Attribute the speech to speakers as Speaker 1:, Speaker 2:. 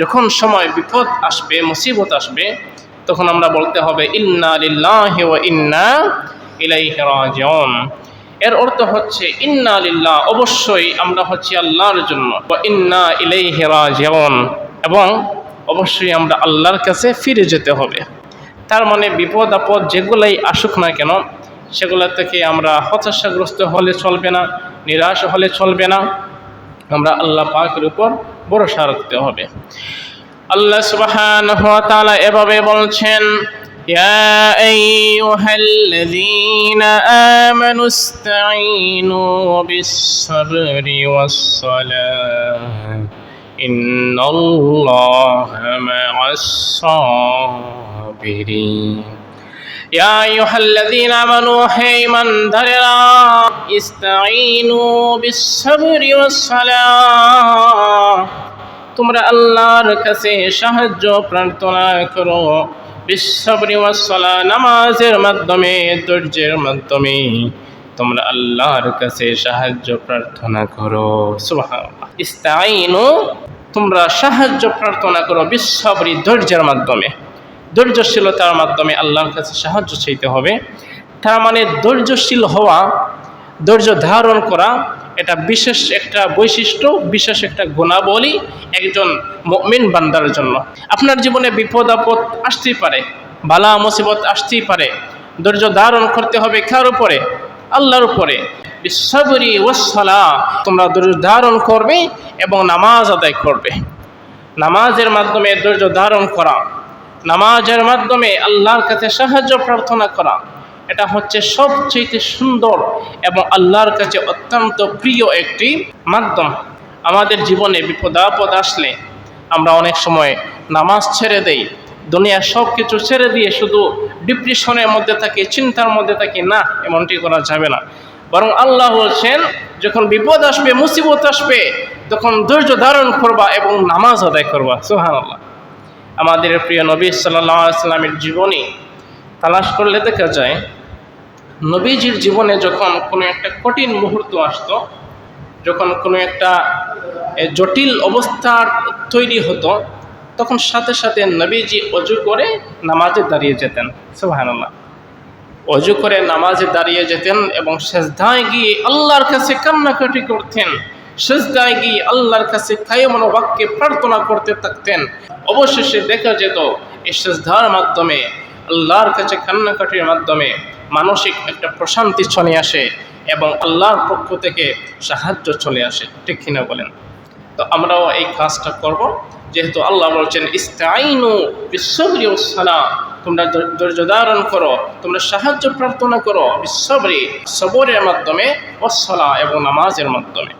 Speaker 1: যখন সময় বিপদ আসবে, মুসিবত আসবে, তখন আমরা বলতে হবে, ইন্না লিল্লাহি ওয়া ইন্না এর অর্থ হচ্ছে, ইন্না লিল্লাহ, অবশ্যই আমরা হচ্ছি আল্লাহর জন্য। ইন্না ইলাইহি রাজিউন, এবং অবশ্যই আমরা আল্লাহর কাছে ফিরে যেতে হবে। তার মানে বিপদ, আপদ যেগুলাই আসুক না কেন, সেগুলো থেকে আমরা হতাশাগ্রস্ত হলে চলবে না, নিরাশ হলে চলবে না। আমরা আল্লাহ পাকের উপর ভরসা রাখতে হবে আল্লাহ সুবহানাহু ওয়া তাআলা এভাবে বলছেন يا أيها الذين آمنوا استعينوا بالصبر والصلاة إن الله مع الصابرين ইয়া আইয়ুহাল্লাযীনা আমানু হে ঈমানদারেরা ইস্তাঈনু বিস-সাবরি ওয়াস-সালাহ তোমরা আল্লাহর কাছে সাহায্য প্রার্থনা করো বিশ্বরী ওয়াসলা নামাজের মাধ্যমে, ধৈর্যের মাধ্যমে। তোমরা আল্লাহর কাছে সাহায্য প্রার্থনা করো। ইস্তাইনু, তোমরা সাহায্য প্রার্থনা করো বিশ্বরী ধৈর্যের মাধ্যমে। ধৈর্যশীলতার মাধ্যমে আল্লাহর কাছে সাহায্য চাইতে হবে। তার মানে ধৈর্যশীল হওয়া, ধৈর্য ধারণ করা, এটা বিশেষ একটা বৈশিষ্ট্য, বিশেষ একটা গুণাবলী একজন মমিন বান্দার জন্য। আপনার জীবনে বিপদ আপদ আসতেই পারে, বালা মুসিবত আসতেই পারে। ধৈর্য ধারণ করতে হবে কার উপরে? আল্লাহর উপরে। বিশ্বরি ওসলা তোমরা ধৈর্য ধারণ করবে এবং নামাজ আদায় করবে। নামাজের মাধ্যমে ধৈর্য ধারণ করা। নামাজের মাধ্যমে আল্লাহর কাছে সাহায্য প্রার্থনা করা, এটা হচ্ছে সবচেয়ে সুন্দর এবং আল্লাহর কাছে অত্যন্ত প্রিয় একটি মাধ্যম। আমাদের জীবনে বিপদাপদ আসলে আমরা অনেক সময় নামাজ ছেড়ে দেই দুনিয়ার সব কিছু ছেড়ে দিয়ে শুধু ডিপ্রেশনের মধ্যে থাকি, চিন্তার মধ্যে থাকি, না, এমনটি করা যাবে না। বরং আল্লাহ বলছেন, যখন বিপদ আসবে, মুসিবত আসবে, তখন ধৈর্য ধারণ করবা এবং নামাজ আদায় করবা। সুহান আল্লাহ আমাদের প্রিয় নবী সাল্লাহ সাল্লামের জীবনী তালাশ করলে দেখা যায়, নবীজির জীবনে যখন কোনো একটা কঠিন মুহূর্ত আসত, যখন কোনো একটা জটিল অবস্থার তৈরি হতো, তখন সাথে সাথে নবীজি অজু করে নামাজে দাঁড়িয়ে যেতেন। সুবহানাল্লাহ। অজু করে নামাজে দাঁড়িয়ে যেতেন এবং সেজদায় গিয়ে আল্লাহর কাছে কান্নাকাটি করতেন। সেজদায় গিয়ে আল্লাহর কাছে কায়মন বাক্যে প্রার্থনা করতে থাকতেন। অবশেষে দেখা যেত, এই সেজদার মাধ্যমে, আল্লাহর কাছে কান্নাকাটির মাধ্যমে মানসিক একটা প্রশান্তি চলে আসে এবং আল্লাহর পক্ষ থেকে সাহায্য চলে আসে। ঠিক কিনা বলেন? তো আমরাও এই কাজটা করব। যেহেতু আল্লাহ বলছেন, ইস্তাইনু বিশ্বরি সালা তোমরা ধৈর্য ধারণ করো, তোমরা সাহায্য প্রার্থনা করো বিশ্বরি সবরের মাধ্যমে ওসলা এবং নামাজের মাধ্যমে।